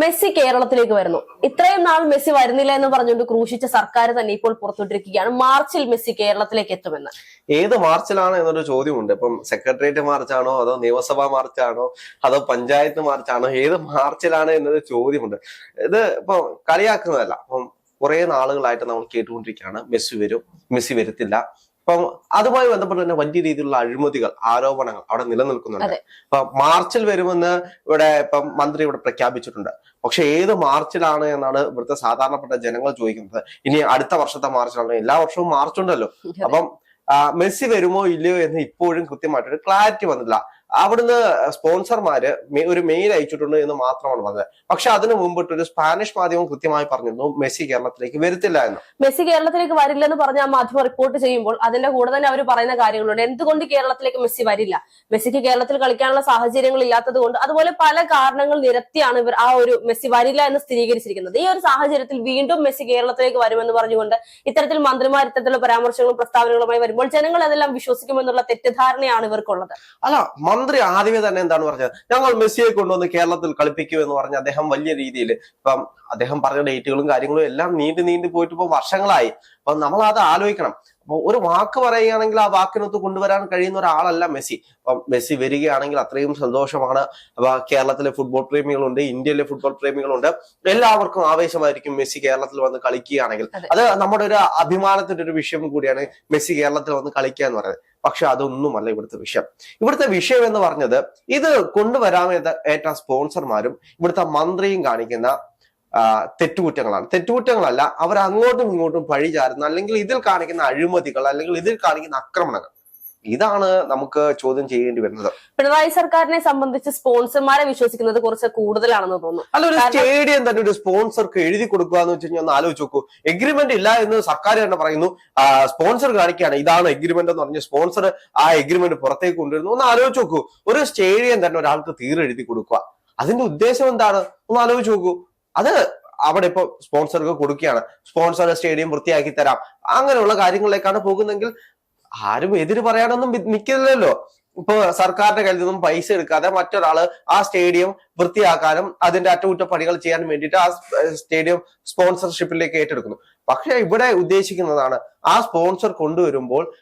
Messi കേരളത്തിലേക്ക് വരുന്നു. ഇത്രയും നാൾ മെസ്സി വരുന്നില്ല എന്ന് പറഞ്ഞുകൊണ്ട് ക്രൂശിച്ച സർക്കാർ തന്നെ ഇപ്പോൾ പുറത്തുവിട്ടിരിക്കുകയാണ്. മാർച്ചിൽ മെസ്സി കേരളത്തിലേക്ക് എത്തുമെന്ന്. ഏത് മാർച്ചിലാണ് എന്നൊരു ചോദ്യമുണ്ട്. ഇപ്പം സെക്രട്ടേറിയറ്റ് മാർച്ചാണോ അതോ നിയമസഭാ മാർച്ചാണോ അതോ പഞ്ചായത്ത് മാർച്ചാണോ ഏത് മാർച്ചിലാണ് എന്നൊരു ചോദ്യമുണ്ട്. ഇത് ഇപ്പൊ കളിയാക്കുന്നതല്ല. അപ്പം കുറെ നാളുകളായിട്ട് നമ്മൾ കേട്ടുകൊണ്ടിരിക്കുകയാണ്. മെസ്സി വരും മെസ്സി വരത്തില്ല. അപ്പം അതുമായി ബന്ധപ്പെട്ട് തന്നെ വലിയ രീതിയിലുള്ള അഴിമതികൾ ആരോപണങ്ങൾ അവിടെ നിലനിൽക്കുന്നുണ്ട്. ഇപ്പൊ മാർച്ചിൽ വരുമെന്ന് ഇവിടെ ഇപ്പം മന്ത്രി ഇവിടെ പ്രഖ്യാപിച്ചിട്ടുണ്ട്. പക്ഷെ ഏത് മാർച്ചിലാണ് എന്നാണ് ഇവിടുത്തെ സാധാരണപ്പെട്ട ജനങ്ങൾ ചോദിക്കുന്നത്. ഇനി അടുത്ത വർഷത്തെ മാർച്ചിലാണ്. എല്ലാ വർഷവും മാർച്ച് ഉണ്ടല്ലോ അപ്പം മെസ്സി വരുമോ ഇല്ലയോ എന്ന് ഇപ്പോഴും കൃത്യമായിട്ടൊരു ക്ലാരിറ്റി വന്നില്ല. അവിടുന്ന് സ്പോൺസർമാര് ഒരു മെയിൽ അയച്ചിട്ടുണ്ട് എന്ന് മാത്രമാണ് പറഞ്ഞത്. പക്ഷെ അതിനു മുമ്പിട്ട് ഒരു സ്പാനിഷ് മാധ്യമം കൃത്യമായി പറഞ്ഞിരുന്നു മെസ്സി കേരളത്തിലേക്ക് വരുത്തില്ല എന്ന്. മെസ്സി കേരളത്തിലേക്ക് വരില്ലെന്ന് പറഞ്ഞ ആ മാധ്യമം റിപ്പോർട്ട് ചെയ്യുമ്പോൾ അതിന്റെ കൂടെ തന്നെ അവർ പറയുന്ന കാര്യങ്ങളുണ്ട്. എന്തുകൊണ്ട് കേരളത്തിലേക്ക് മെസ്സി വരില്ല? മെസ്സിക്ക് കേരളത്തിൽ കളിക്കാനുള്ള സാഹചര്യങ്ങൾ ഇല്ലാത്തത് കൊണ്ട് അതുപോലെ പല കാരണങ്ങൾ നിരത്തിയാണ് ഇവർ ആ ഒരു മെസ്സി വരില്ല എന്ന് സ്ഥിരീകരിച്ചിരിക്കുന്നത്. ഈ ഒരു സാഹചര്യത്തിൽ വീണ്ടും മെസ്സി കേരളത്തിലേക്ക് വരുമെന്ന് പറഞ്ഞുകൊണ്ട് ഇത്തരത്തിൽ മന്ത്രിമാർ ഇത്തരത്തിലുള്ള പരാമർശങ്ങളും പ്രസ്താവനകളുമായി വരുമ്പോൾ ജനങ്ങൾ അതെല്ലാം വിശ്വസിക്കുമെന്നുള്ള തെറ്റിദ്ധാരണയാണ് ഇവർക്കുള്ളത്. അല്ല മന്ത്രി ആദ്യമേ തന്നെ എന്താണ് പറഞ്ഞത്? ഞങ്ങൾ മെസ്സിയെ കൊണ്ടുവന്ന് കേരളത്തിൽ കളിപ്പിക്കൂ എന്ന് പറഞ്ഞ് അദ്ദേഹം വലിയ രീതിയിൽ ഇപ്പം അദ്ദേഹം പറഞ്ഞ ഡേറ്റുകളും കാര്യങ്ങളും എല്ലാം നീണ്ടു നീണ്ടു പോയിട്ട് ഇപ്പൊ വർഷങ്ങളായി. അപ്പൊ നമ്മൾ അത് ആലോചിക്കണം. ഒരു വാക്ക് പറയുകയാണെങ്കിൽ ആ വാക്കിനൊത്ത് കൊണ്ടുവരാൻ കഴിയുന്ന ഒരാളല്ല മെസ്സി. അപ്പം മെസ്സി വരികയാണെങ്കിൽ അത്രയും സന്തോഷമാണ്. അപ്പൊ കേരളത്തിലെ ഫുട്ബോൾ പ്രേമികളുണ്ട് ഇന്ത്യയിലെ ഫുട്ബോൾ പ്രേമികളുണ്ട്. എല്ലാവർക്കും ആവേശമായിരിക്കും മെസ്സി കേരളത്തിൽ വന്ന് കളിക്കുകയാണെങ്കിൽ. അത്. നമ്മുടെ ഒരു അഭിമാനത്തിന്റെ ഒരു വിഷയം കൂടിയാണ് മെസ്സി കേരളത്തിൽ വന്ന് കളിക്കുക എന്ന് പറയുന്നത്. പക്ഷെ അതൊന്നുമല്ല ഇവിടുത്തെ വിഷയം. ഇവിടുത്തെ വിഷയം എന്ന് പറഞ്ഞത് ഇത് കൊണ്ടുവരാമെന്ന ഏറ്റ സ്പോൺസർമാരും ഇവിടുത്തെ മന്ത്രിയും കാണിക്കുന്ന തെറ്റുകുറ്റങ്ങളാണ്. തെറ്റുകുറ്റങ്ങളല്ല അവർ അങ്ങോട്ടും ഇങ്ങോട്ടും പഴി ചാരുന്ന അല്ലെങ്കിൽ ഇതിൽ കാണിക്കുന്ന അഴിമതികൾ അല്ലെങ്കിൽ ഇതിൽ കാണിക്കുന്ന ആക്രമണങ്ങൾ. ഇതാണ് നമുക്ക് ചോദ്യം ചെയ്യേണ്ടി വരുന്നത്. പിണറായി സർക്കാരിനെ സംബന്ധിച്ച് സ്പോൺസർമാരെ വിശ്വസിക്കുന്നത് കുറച്ച് കൂടുതലാണെന്ന് തോന്നുന്നു. അല്ല ഒരു സ്റ്റേഡിയം തന്നെ ഒരു സ്പോൺസർക്ക് എഴുതി കൊടുക്കുക എന്ന് വെച്ച് കഴിഞ്ഞാൽ ഒന്ന് ആലോചിച്ച് നോക്കൂ. എഗ്രിമെന്റ് ഇല്ല എന്ന് സർക്കാർ തന്നെ പറയുന്നു. സ്പോൺസർ കാണിക്കുകയാണ്. ഇതാണ് എഗ്രിമെന്റ് എന്ന് പറഞ്ഞ് സ്പോൺസർ ആ എഗ്രിമെന്റ് പുറത്തേക്ക് കൊണ്ടുവരുന്നു. ഒന്ന് ആലോചിച്ച് നോക്കൂ. ഒരു സ്റ്റേഡിയം തന്നെ ഒരാൾക്ക് തീരെഴുതി കൊടുക്കുക. അതിന്റെ ഉദ്ദേശം എന്താണ്? ഒന്ന് ആലോചിച്ച് നോക്കൂ. അത് അവിടെ ഇപ്പൊ സ്പോൺസർക്ക് കൊടുക്കുകയാണ്. സ്പോൺസർ സ്റ്റേഡിയം വൃത്തിയാക്കി തരാം. അങ്ങനെയുള്ള കാര്യങ്ങളിലേക്കാണ് പോകുന്നതെങ്കിൽ ആരും എതിര് പറയാനൊന്നും നിൽക്കില്ലല്ലോ ഇപ്പൊ സർക്കാരിന്റെ കയ്യിൽ നിന്നും പൈസ എടുക്കാതെ മറ്റൊരാൾ ആ സ്റ്റേഡിയം വൃത്തിയാക്കാനും അതിന്റെ അറ്റകുറ്റപ്പണികൾ ചെയ്യാൻ വേണ്ടിയിട്ട് ആ സ്റ്റേഡിയം സ്പോൺസർഷിപ്പിലേക്ക് ഏറ്റെടുക്കുന്നു. പക്ഷെ ഇവിടെ ഉദ്ദേശിക്കുന്നതാണ് ആ സ്പോൺസർ കൊണ്ടുവരുമ്പോൾ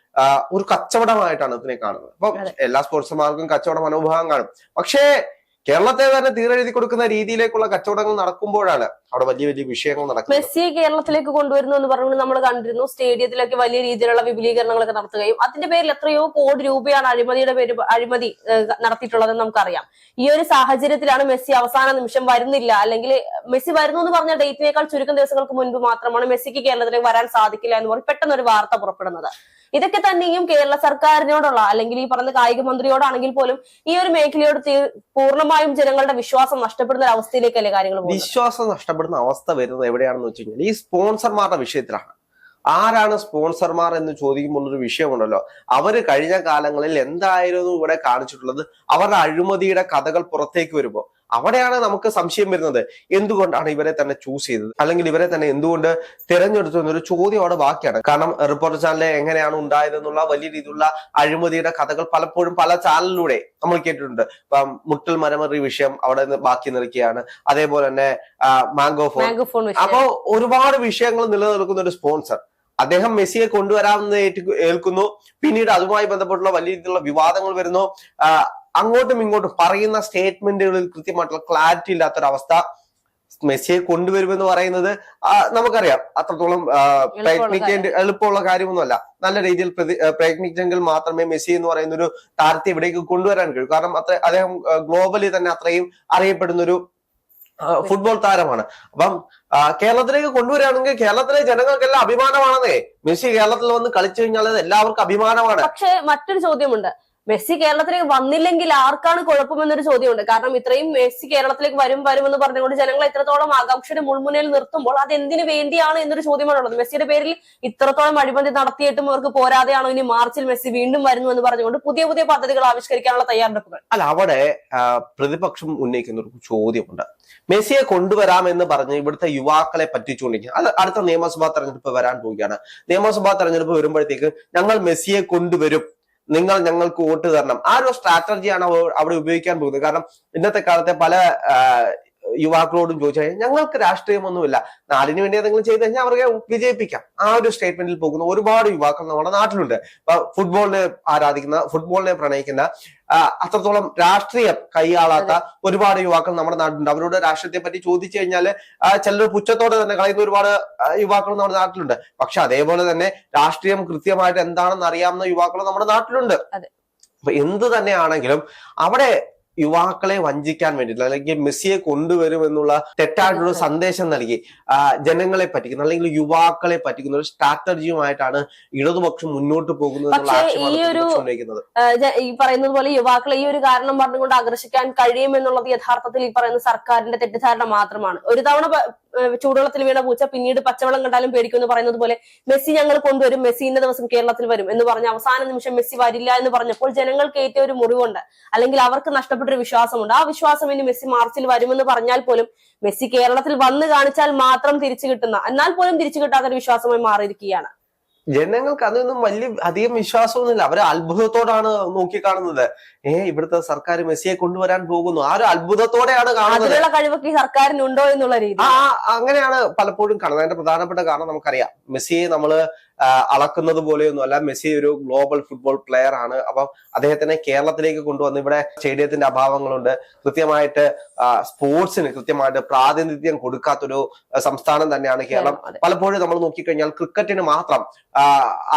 ഒരു കച്ചവടമായിട്ടാണ് ഇതിനെ കാണുന്നത്. അപ്പൊ. എല്ലാ സ്പോൺസർമാർക്കും കച്ചവട മനോഭാവം കാണും. പക്ഷേ കേരളത്തെ തന്നെ തീരെഴുതി കൊടുക്കുന്ന രീതിയിലേക്കുള്ള കച്ചവടങ്ങൾ നടക്കുമ്പോഴാണ് അവിടെ വലിയ വലിയ വിഷയങ്ങൾ നടക്കുന്നത്. മെസ്സിയെ കേരളത്തിലേക്ക് കൊണ്ടുവരുന്നു എന്ന് പറഞ്ഞുകൊണ്ട് നമ്മൾ കണ്ടിരുന്നു സ്റ്റേഡിയത്തിലൊക്കെ വലിയ രീതിയിലുള്ള വിപുലീകരണങ്ങളൊക്കെ നടത്തുകയും അതിന്റെ പേരിൽ എത്രയോ കോടി രൂപയാണ് അഴിമതിയുടെ പേര് അഴിമതി നടത്തിയിട്ടുള്ളതെന്ന് നമുക്കറിയാം. ഈ ഒരു സാഹചര്യത്തിലാണ് മെസ്സി അവസാന നിമിഷം വരുന്നില്ല. അല്ലെങ്കിൽ മെസ്സി വരുന്നു എന്ന് പറഞ്ഞ ഡേറ്റിനേക്കാൾ ചുരുക്കം ദിവസങ്ങൾക്ക് മുൻപ് മാത്രമാണ് മെസ്സിക്ക് കേരളത്തിലേക്ക് വരാൻ സാധിക്കില്ല എന്ന് പറഞ്ഞ് പെട്ടെന്ന് ഒരു വാർത്ത പുറപ്പെടുന്നത്. ഇതൊക്കെ തന്നെയും കേരള സർക്കാരിനോടുള്ള അല്ലെങ്കിൽ ഈ പറഞ്ഞ കായിക മന്ത്രിയോടാണെങ്കിൽ പോലും ഈ ഒരു മേഖലയോട് പൂർണമായും ജനങ്ങളുടെ വിശ്വാസം നഷ്ടപ്പെടുന്ന അവസ്ഥയിലേക്കല്ലേ കാര്യങ്ങൾ വിശ്വാസം നഷ്ടപ്പെടുന്ന അവസ്ഥ വരുന്നത് എവിടെയാണെന്ന് വെച്ച് കഴിഞ്ഞാൽ ഈ സ്പോൺസർമാരുടെ വിഷയത്തിലാണ്. ആരാണ് സ്പോൺസർമാർ എന്ന് ചോദിക്കുമ്പോൾ ഒരു വിഷയമുണ്ടല്ലോ. അവർ കഴിഞ്ഞ കാലങ്ങളിൽ എന്തായിരുന്നു ഇവിടെ കാണിച്ചിട്ടുള്ളത്? അവരുടെ അഴിമതിയുടെ കഥകൾ പുറത്തേക്ക് വരുമ്പോൾ അവിടെയാണ് നമുക്ക് സംശയം വരുന്നത്. എന്തുകൊണ്ടാണ് ഇവരെ തന്നെ ചൂസ് ചെയ്തത്? അല്ലെങ്കിൽ ഇവരെ തന്നെ എന്തുകൊണ്ട് തിരഞ്ഞെടുത്തു എന്നൊരു ചോദ്യം അവിടെ ബാക്കിയാണ്. കാരണം റിപ്പോർട്ടർ ചാനലിൽ എങ്ങനെയാണ് ഉണ്ടായതെന്നുള്ള വലിയ രീതിയിലുള്ള അഴിമതിയുടെ കഥകൾ പലപ്പോഴും പല ചാനലിലൂടെ നമ്മൾ കേട്ടിട്ടുണ്ട്. ഇപ്പം മുട്ടൽ മരമറി വിഷയം അവിടെ നിന്ന് ബാക്കി നിൽക്കുകയാണ്. അതേപോലെ തന്നെ മാംഗോ ഫോൺ അപ്പോ ഒരുപാട് വിഷയങ്ങൾ നിലനിൽക്കുന്ന ഒരു സ്പോൺസർ അദ്ദേഹം മെസ്സിയെ കൊണ്ടുവരാമെന്ന് ഏറ്റു- ഏൽക്കുന്നു. പിന്നീട് അതുമായി ബന്ധപ്പെട്ടുള്ള വലിയ രീതിയിലുള്ള വിവാദങ്ങൾ വരുന്നു. അങ്ങോട്ടും ഇങ്ങോട്ടും പറയുന്ന സ്റ്റേറ്റ്മെന്റുകളിൽ കൃത്യമായിട്ടുള്ള ക്ലാരിറ്റി ഇല്ലാത്തൊരവസ്ഥ മെസ്സിയെ കൊണ്ടുവരുമെന്ന് പറയുന്നത് നമുക്കറിയാം. അത്രത്തോളം പ്രയത്നിക്കേണ്ട എളുപ്പമുള്ള കാര്യമൊന്നുമല്ല. നല്ല രീതിയിൽ പ്രയത്നിച്ചെങ്കിൽ മാത്രമേ മെസ്സി എന്ന് പറയുന്ന ഒരു താരത്തെ ഇവിടേക്ക് കൊണ്ടുവരാൻ കഴിയൂ. കാരണം അത്ര അദ്ദേഹം ഗ്ലോബലി തന്നെ അത്രയും അറിയപ്പെടുന്ന ഒരു ഫുട്ബോൾ താരമാണ്. അപ്പം കേരളത്തിലേക്ക് കൊണ്ടുവരികയാണെങ്കിൽ കേരളത്തിലെ ജനങ്ങൾക്കെല്ലാം അഭിമാനമാണെന്നേ. മെസ്സി കേരളത്തിൽ വന്ന് കളിച്ചു കഴിഞ്ഞാൽ എല്ലാവർക്കും അഭിമാനമാണ്. പക്ഷേ മറ്റൊരു ചോദ്യമുണ്ട്. മെസ്സി കേരളത്തിലേക്ക് വന്നില്ലെങ്കിൽ ആർക്കാണ് കുഴപ്പമെന്നൊരു ചോദ്യമുണ്ട്. കാരണം ഇത്രയും മെസ്സി കേരളത്തിലേക്ക് വരും വരുമെന്ന് പറഞ്ഞുകൊണ്ട് ജനങ്ങളെ ഇത്രത്തോളം ആകാംക്ഷയുടെ മുൾമുനയിൽ നിർത്തുമ്പോൾ അത് എന്തിനു വേണ്ടിയാണ് എന്നൊരു ചോദ്യമാണുള്ളത്. മെസ്സിയുടെ പേരിൽ ഇത്രത്തോളം അഴിമതി നടത്തിയിട്ടും അവർക്ക് പോരാതെയാണോ ഇനി മാർച്ചിൽ മെസ്സി വീണ്ടും വരുന്നു എന്ന് പറഞ്ഞുകൊണ്ട് പുതിയ പുതിയ പദ്ധതികൾ ആവിഷ്കരിക്കാനുള്ള തയ്യാറെടുപ്പുകൾ. അല്ല അവിടെ പ്രതിപക്ഷം ഉന്നയിക്കുന്ന ഒരു ചോദ്യമുണ്ട്. മെസ്സിയെ കൊണ്ടുവരാമെന്ന് പറഞ്ഞ് ഇവിടുത്തെ യുവാക്കളെ പറ്റിച്ചുകൊണ്ടിരിക്കുക. അത് അടുത്ത നിയമസഭാ തെരഞ്ഞെടുപ്പ് വരാൻ പോവുകയാണ്. നിയമസഭാ തെരഞ്ഞെടുപ്പ് വരുമ്പോഴത്തേക്ക് ഞങ്ങൾ മെസ്സിയെ കൊണ്ടുവരും. നിങ്ങൾ ഞങ്ങൾക്ക് വോട്ട് തരണം. ആ ഒരു സ്ട്രാറ്റജിയാണ് അവിടെ ഉപയോഗിക്കാൻ പോകുന്നത്. കാരണം ഇന്നത്തെ കാലത്തെ പല യുവാക്കളോടും ചോദിച്ചു കഴിഞ്ഞാൽ ഞങ്ങൾക്ക് രാഷ്ട്രീയമൊന്നുമില്ല. നാടിന് വേണ്ടി എന്തെങ്കിലും ചെയ്തു കഴിഞ്ഞാൽ അവർക്ക് വിജയിപ്പിക്കാം. ആ ഒരു സ്റ്റേറ്റ്മെന്റിൽ പോകുന്ന ഒരുപാട് യുവാക്കൾ നമ്മുടെ നാട്ടിലുണ്ട്. ഫുട്ബോളിനെ ആരാധിക്കുന്ന ഫുട്ബോളിനെ പ്രണയിക്കുന്ന അത്രത്തോളം രാഷ്ട്രീയം കൈയാളാത്ത ഒരുപാട് യുവാക്കൾ നമ്മുടെ നാട്ടിലുണ്ട്. അവരോട് രാഷ്ട്രീയത്തെ പറ്റി ചോദിച്ചു കഴിഞ്ഞാൽ ചിലർ പുച്ഛത്തോടെ തന്നെ കളയുന്ന ഒരുപാട് യുവാക്കൾ നമ്മുടെ നാട്ടിലുണ്ട്. പക്ഷെ അതേപോലെ തന്നെ രാഷ്ട്രീയം കൃത്യമായിട്ട് എന്താണെന്ന് അറിയാവുന്ന യുവാക്കൾ നമ്മുടെ നാട്ടിലുണ്ട്. അപ്പൊ എന്ത് തന്നെയാണെങ്കിലും അവിടെ യുവാക്കളെ വഞ്ചിക്കാൻ വേണ്ടിയിട്ട് അല്ലെങ്കിൽ മെസ്സിയെ കൊണ്ടുവരും എന്നുള്ള തെറ്റായിട്ടുള്ള സന്ദേശം നൽകി ജനങ്ങളെ പറ്റിക്കുന്ന അല്ലെങ്കിൽ യുവാക്കളെ പറ്റിക്കുന്ന ഒരു സ്ട്രാറ്റജിയുമായിട്ടാണ് ഇടതുപക്ഷം മുന്നോട്ട് പോകുന്നത് ഈ പറയുന്നത് പോലെ യുവാക്കളെ ഈ ഒരു കാരണം പറഞ്ഞുകൊണ്ട് ആകർഷിക്കാൻ കഴിയുമെന്നുള്ളത് യഥാർത്ഥത്തിൽ ഈ പറയുന്ന സർക്കാരിന്റെ തെറ്റിദ്ധാരണ മാത്രമാണ്. ഒരു തവണ ചൂടുവെള്ളത്തിൽ വീണ പൂച്ച പിന്നീട് പച്ചവെള്ളം കണ്ടാലും പേടിക്കും എന്ന് പറയുന്നത് പോലെ മെസ്സി ഞങ്ങൾ കൊണ്ടുവരും മെസ്സി ഇന്ന ദിവസം കേരളത്തിൽ വരും എന്ന് പറഞ്ഞ അവസാന നിമിഷം മെസ്സി വരില്ല എന്ന് പറഞ്ഞപ്പോൾ ജനങ്ങൾക്ക് ഏറ്റവും ഒരു മുറിവുണ്ട്. അല്ലെങ്കിൽ അവർക്ക് നഷ്ടപ്പെട്ടൊരു വിശ്വാസമുണ്ട്. ആ വിശ്വാസം ഇനി മെസ്സി മാർച്ചിൽ വരുമെന്ന് പറഞ്ഞാൽ പോലും മെസ്സി കേരളത്തിൽ വന്ന് കാണിച്ചാൽ മാത്രം തിരിച്ചു കിട്ടുന്ന എന്നാൽ പോലും തിരിച്ചു കിട്ടാത്തൊരു വിശ്വാസമായി മാറിയിരിക്കുകയാണ്. ജനങ്ങൾക്ക് അതൊന്നും വലിയ അധികം വിശ്വാസമൊന്നുമില്ല. അവർ അത്ഭുതത്തോടാണ് നോക്കിക്കാണുന്നത്. ഏ ഇവിടുത്തെ സർക്കാർ മെസ്സിയെ കൊണ്ടുവരാൻ പോകുന്നു. ആ ഒരു അത്ഭുതത്തോടെയാണ് കാണുന്നത്. കഴിവൊക്കെ സർക്കാരിനുണ്ടോ എന്നുള്ള രീതി ആ അങ്ങനെയാണ് പലപ്പോഴും കാണുന്നത്. അതിന്റെ പ്രധാനപ്പെട്ട കാരണം നമുക്കറിയാം. മെസ്സിയെ നമ്മൾ അളക്കുന്നത് പോലെയൊന്നും അല്ല മെസ്സി ഒരു ഗ്ലോബൽ ഫുട്ബോൾ പ്ലെയർ ആണ്. അപ്പം അദ്ദേഹത്തിനെ കേരളത്തിലേക്ക് കൊണ്ടുവന്ന് ഇവിടെ സ്റ്റേഡിയത്തിന്റെ അഭാവങ്ങളുണ്ട്. കൃത്യമായിട്ട് സ്പോർട്സിന് കൃത്യമായിട്ട് പ്രാതിനിധ്യം കൊടുക്കാത്തൊരു സംസ്ഥാനം തന്നെയാണ് കേരളം. പലപ്പോഴും നമ്മൾ നോക്കിക്കഴിഞ്ഞാൽ ക്രിക്കറ്റിന് മാത്രം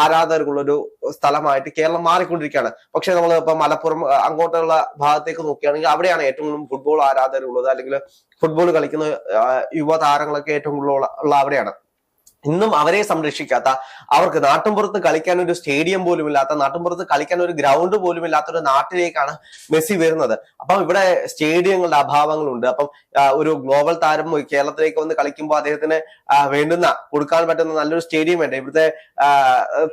ആരാധകരുള്ളൊരു സ്ഥലമായിട്ട് കേരളം മാറിക്കൊണ്ടിരിക്കുകയാണ്. പക്ഷെ നമ്മൾ ഇപ്പൊ മലപ്പുറം അങ്ങോട്ടുള്ള ഭാഗത്തേക്ക് നോക്കുകയാണെങ്കിൽ അവിടെയാണ് ഏറ്റവും കൂടുതൽ ഫുട്ബോൾ ആരാധകരുള്ളത്. അല്ലെങ്കിൽ ഫുട്ബോൾ കളിക്കുന്ന യുവതാരങ്ങളൊക്കെ ഏറ്റവും കൂടുതൽ ഉള്ള അവിടെയാണ്. ഇന്നും അവരെ സംരക്ഷിക്കാത്ത അവർക്ക് നാട്ടിൻപുറത്ത് കളിക്കാൻ ഒരു സ്റ്റേഡിയം പോലും ഇല്ലാത്ത നാട്ടിൻപുറത്ത് കളിക്കാൻ ഒരു ഗ്രൗണ്ട് പോലും ഇല്ലാത്ത ഒരു നാട്ടിലേക്കാണ് മെസ്സി വരുന്നത്. അപ്പം ഇവിടെ സ്റ്റേഡിയങ്ങളുടെ അഭാവങ്ങളുണ്ട്. അപ്പം ഒരു ഗ്ലോബൽ താരം കേരളത്തിലേക്ക് വന്ന് കളിക്കുമ്പോൾ അദ്ദേഹത്തിന് വേണ്ടുന്ന കൊടുക്കാൻ പറ്റുന്ന നല്ലൊരു സ്റ്റേഡിയം വേണ്ടേ? ഇവിടുത്തെ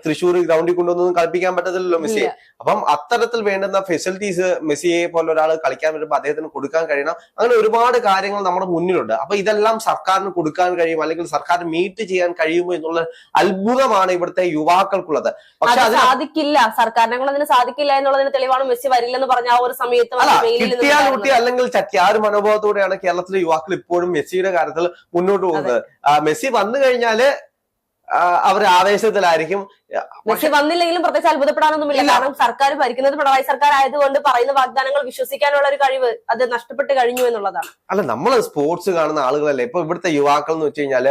തൃശ്ശൂർ ഗ്രൗണ്ടിൽ കൊണ്ടുവന്നൊന്നും കളിപ്പിക്കാൻ പറ്റത്തില്ലല്ലോ മെസ്സി. അപ്പം അത്തരത്തിൽ വേണ്ടുന്ന ഫെസിലിറ്റീസ് മെസ്സിയെ പോലെ ഒരാൾ കളിക്കാൻ വരുമ്പോൾ അദ്ദേഹത്തിന് കൊടുക്കാൻ കഴിയണം. അങ്ങനെ ഒരുപാട് കാര്യങ്ങൾ നമ്മുടെ മുന്നിലുണ്ട്. അപ്പൊ ഇതെല്ലാം സർക്കാരിന് കൊടുക്കാൻ കഴിയും അല്ലെങ്കിൽ സർക്കാർ മീറ്റ് ചെയ്യാൻ കഴിയുമോ എന്നുള്ള അത്ഭുതമാണ് ഇവിടുത്തെ യുവാക്കൾക്കുള്ളത്. പക്ഷെ അത് സാധിക്കില്ല. സർക്കാരിനെ കൊണ്ട് അതിന് സാധിക്കില്ല എന്നുള്ളതിന് തെളിവാണ് മെസ്സി വരില്ലെന്ന് പറഞ്ഞ ആ ഒരു സമയത്ത് കിട്ടിയാൽ ഉണ്ടായിരുന്നത്. അല്ലെങ്കിൽ ചട്ടി ആ ഒരു മനോഭാവത്തോടെയാണ് കേരളത്തിലെ യുവാക്കൾ ഇപ്പോഴും മെസ്സിയുടെ കാര്യത്തിൽ മുന്നോട്ട് പോകുന്നത്. മെസ്സി വന്നു കഴിഞ്ഞാൽ അവർ ആവേശത്തിലായിരിക്കും. പക്ഷെ വന്നില്ലെങ്കിലും പ്രത്യേകിച്ച് അത്ഭുതപ്പെടാനൊന്നുമില്ല. കാരണം സർക്കാർ ഭരിക്കുന്നത് പിണറായി സർക്കാർ ആയതുകൊണ്ട് പറയുന്ന വാഗ്ദാനങ്ങൾ വിശ്വസിക്കാനുള്ള ഒരു കഴിവ് അത് നഷ്ടപ്പെട്ട് കഴിഞ്ഞു എന്നുള്ളതാണ്. അല്ല നമ്മൾ സ്പോർട്സ് കാണുന്ന ആളുകളല്ലേ? ഇപ്പൊ ഇവിടുത്തെ യുവാക്കൾ എന്ന് വെച്ച് കഴിഞ്ഞാൽ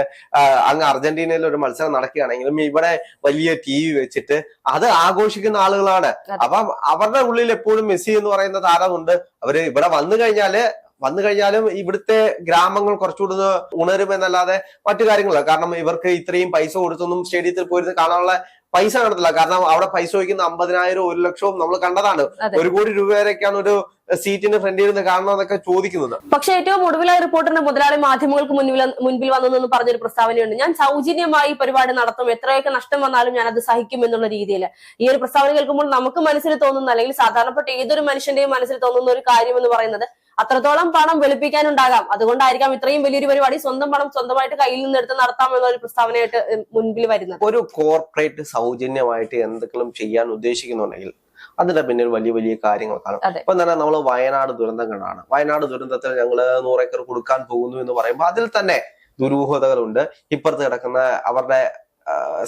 അങ്ങ് അർജന്റീനയിൽ ഒരു മത്സരം നടക്കുകയാണെങ്കിലും ഇവിടെ വലിയ ടി വി വെച്ചിട്ട് അത് ആഘോഷിക്കുന്ന ആളുകളാണ്. അപ്പം അവരുടെ ഉള്ളിൽ എപ്പോഴും മെസ്സി എന്ന് പറയുന്ന താരമുണ്ട്. അവർ ഇവിടെ വന്നു കഴിഞ്ഞാൽ വന്നു കഴിഞ്ഞാലും ഇവിടുത്തെ ഗ്രാമങ്ങൾ കുറച്ചുകൂടി ഉണരുമെന്നല്ലാതെ മറ്റു കാര്യങ്ങളില്ല. കാരണം ഇവർക്ക് ഇത്രയും പൈസ കൊടുത്തൊന്നും സ്റ്റേഡിയത്തിൽ പോയിരുന്ന് കാണാനുള്ള പൈസ കാണത്തില്ല കാരണം അവിടെ പൈസ ചോദിക്കുന്ന അമ്പതിനായിരം ഒരു ലക്ഷവും നമ്മൾ കണ്ടതാണ്. ഒരു കോടി രൂപ വരെയൊക്കെയാണ് ഒരു സീറ്റിന് ഫ്രണ്ടിൽ ഇരുന്ന് കാണണമെന്നൊക്കെ ചോദിക്കുന്നത്. പക്ഷെ ഏറ്റവും ഒടുവിലായ റിപ്പോർട്ടിന് മുതലാളി മാധ്യമങ്ങൾക്ക് മുന്നിൽ മുൻപിൽ വന്നതെന്ന് പറഞ്ഞൊരു പ്രസ്താവനയുണ്ട്. ഞാൻ സൗജന്യമായി പരിപാടി നടത്തും. എത്രയൊക്കെ നഷ്ടം വന്നാലും ഞാൻ അത് സഹിക്കും എന്നുള്ള രീതിയിൽ. ഈ ഒരു പ്രസ്താവന കേൾക്കുമ്പോൾ നമുക്ക് മനസ്സിൽ തോന്നുന്ന അല്ലെങ്കിൽ സാധാരണപ്പെട്ട ഏതൊരു മനുഷ്യന്റെയും മനസ്സിൽ തോന്നുന്ന ഒരു കാര്യം എന്ന് പറയുന്നത് അത്രത്തോളം പണം വെളുപ്പിക്കാനുണ്ടാകാം. അതുകൊണ്ടായിരിക്കാം ഇത്രയും വലിയൊരു പരിപാടി സ്വന്തം പണം സ്വന്തമായിട്ട് കയ്യിൽ നിന്ന് എടുത്ത് നടത്താം എന്നൊരു പ്രസ്താവനയായിട്ട് മുൻപിൽ വരുന്നത്. ഒരു കോർപ്പറേറ്റ് സൗജന്യമായിട്ട് എന്തെങ്കിലും ചെയ്യാൻ ഉദ്ദേശിക്കുന്നുണ്ടെങ്കിൽ അതിന്റെ പിന്നിൽ വലിയ വലിയ കാര്യങ്ങൾ കാണും. ഇപ്പൊ തന്നെ നമ്മൾ വയനാട് ദുരന്തം കണ്ടാണ് വയനാട് ദുരന്തത്തിൽ ഞങ്ങൾ നൂറേക്കർ കൊടുക്കാൻ പോകുന്നു എന്ന് പറയുമ്പോൾ അതിൽ തന്നെ ദുരൂഹതകളുണ്ട്. ഇപ്പുറത്ത് കിടക്കുന്ന അവരുടെ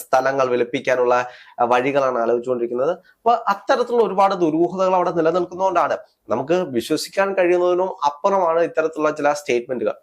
സ്ഥലങ്ങൾ വിളിപ്പിക്കാനുള്ള വഴികളാണ് ആലോചിച്ചുകൊണ്ടിരിക്കുന്നത്. അപ്പൊ അത്തരത്തിലുള്ള ഒരുപാട് ദുരൂഹതകൾ അവിടെ നിലനിൽക്കുന്നതുകൊണ്ടാണ് നമുക്ക് വിശ്വസിക്കാൻ കഴിയുന്നതിനും അപ്പുറമാണ് ഇത്തരത്തിലുള്ള ചില സ്റ്റേറ്റ്മെന്റുകൾ